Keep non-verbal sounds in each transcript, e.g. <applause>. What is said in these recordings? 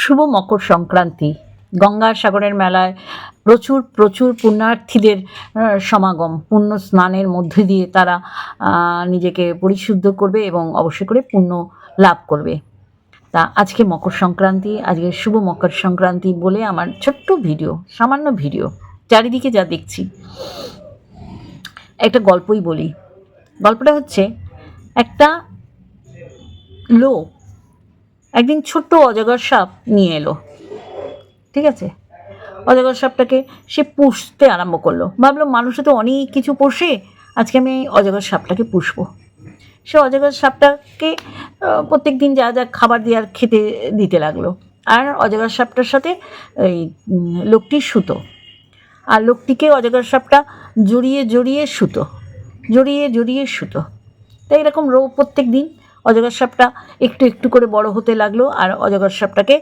শুভ মকর সংক্রান্তি। গঙ্গাসাগরের মেলায় প্রচুর প্রচুর পুণ্যার্থীদের সমাগম। পুণ্য স্নানের মধ্যে দিয়ে তারা নিজেকে পরিশুদ্ধ করবে এবং অবশ্যই করে পুণ্য লাভ করবে। তা আজকে মকর সংক্রান্তি, আজকে শুভ মকর সংক্রান্তি বলে আমার ছোট্ট ভিডিও, সামান্য ভিডিও, চারিদিকে যা দেখছি। একটা গল্পই বলি। গল্পটা হচ্ছে, একটা লোক একদিন ছোট্ট অজগর সাপ নিয়ে এলো। ঠিক আছে? অজগর সাপটাকে সে পুষতে আরম্ভ করল। ভাবলো মানুষে তো অনেক কিছু পোষে আজকে আমি এই অজগর সাপটাকে পুষবো। সে অজগর সাপটাকে প্রত্যেক দিন যা যা খাবার দেওয়ার খেতে দিতে লাগল। আর অজগর সাপটার সাথে ওই উম, লোকটি শুতো। আর লোকটিকে অজগর সাপটা জড়িয়ে জড়িয়ে সুতো জড়িয়ে জড়িয়ে সুতো তাই এরকম রো প্রত্যেক দিন অজগর সাপটা একটু একটু করে বড় হতে লাগল আর অজগর সাপটাকে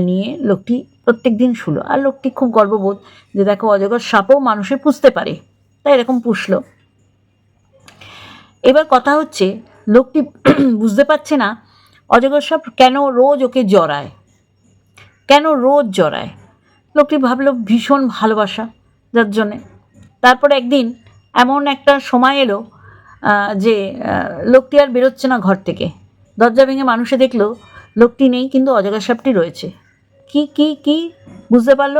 নিয়ে লোকটি প্রত্যেক দিন শুলো। আর লোকটি খুব গর্ববোধ যে দেখো অজগর সাপও মানুষে পুষতে পারে। তাই এরকম পুষলো। এবার কথা হচ্ছে, লোকটি <clears throat> বুঝতে পারছে না অজগর সাপ কেন রোজ ওকে জড়ায়? কেন রোজ জড়ায়? লোকটি ভাবলো, ভীষণ ভালোবাসা যার জন্যে। তারপরে একদিন এমন একটা সময় এলো যে লোকটি আর বেরোচ্ছে না ঘর থেকে। দরজা ভেঙে মানুষে দেখল লোকটি নেই, কিন্তু অজগর সাপটি রয়েছে। কি কি কি? বুঝতে পারল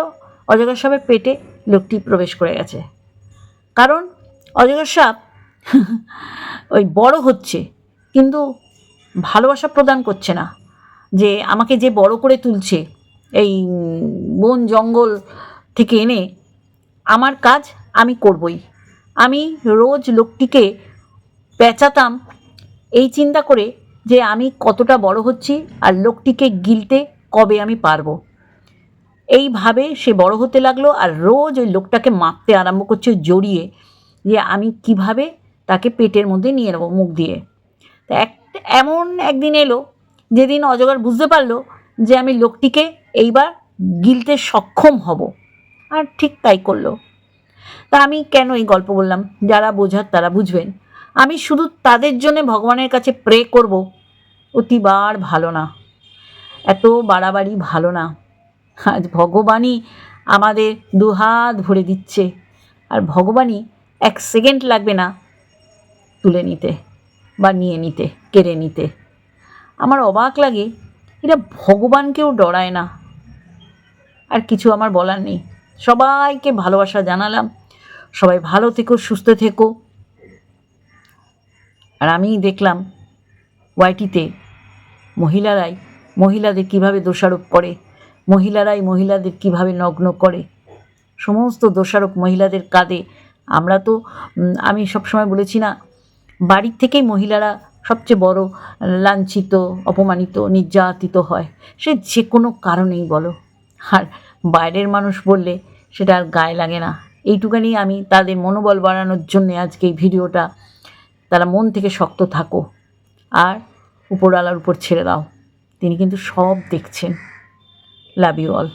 অজগর সাপের পেটে লোকটি প্রবেশ করে গেছে। কারণ অজগর সাপ <laughs> ওই বড় হচ্ছে, কিন্তু ভালোবাসা প্রদান করছে না। যে, আমাকে যে বড় করে তুলছে, এই বন জঙ্গল থেকে এনে, আমার কাজ আমি করবই। আমি রোজ লোকটিকে পেঁচাতাম। এই চিন্তা করে যে আমি কতটা বড় হচ্ছি আর লোকটিকে গিলতে কবে আমি পারব। এইভাবে সে বড় হতে লাগল আর রোজ ওই লোকটাকে মাপতে আরম্ভ করছে জড়িয়ে যে আমি কীভাবে তাকে পেটের মধ্যে নিয়ে নেব মুখ দিয়ে। তা এক, এমন একদিন এলো যেদিন অজগর বুঝতে পারল যে আমি লোকটিকে এইবার গিলতে সক্ষম হব। আর ঠিক তাই করল। তা আমি কেন এই গল্প বললাম? যারা বোঝার তারা বুঝবেন। আমি শুধু তাদের জন্য ভগবানের কাছে প্রে করব। অতিবার ভালো না। এত বাড়াবাড়ি ভালো না। আজ ভগবানই আমাদের দুহাত ভরে দিচ্ছে। আর ভগবানই এক সেকেন্ড লাগবে না তুলে নিতে বা নিয়ে নিতে, কেড়ে নিতে। আমার অবাক লাগে, এরা ভগবানকেও ডরায় না। আর কিছু আমার বলার নেই। সবাইকে ভালোবাসা জানালাম। সবাই ভালো থেকো, সুস্থ থেকো। আর আমি দেখলাম ওয়াইটিতে মহিলারাই, মহিলাদের কীভাবে দোষারোপ করে, মহিলারাই মহিলাদের কীভাবে নগ্ন করে। সমস্ত দোষারোপ মহিলাদের কাঁধে। আমরা তো আমি সবসময় বলেছি না, বাড়ির থেকেই মহিলারা সবচেয়ে বড় লাঞ্ছিত, অপমানিত, নির্যাতিত হয়। সে যে কোনো কারণেই বলো। আর বাইরের মানুষ বললে সেটা আর গায়ে লাগে না। এইটুখানি আমি তাদের মনোবল বাড়ানোর জন্যে আজকে এই ভিডিওটা তারা মন থেকে শক্ত থাকো আর উপরওয়ালার উপর ছেড়ে দাও। তিনি কিন্তু সব দেখছেন। Love you all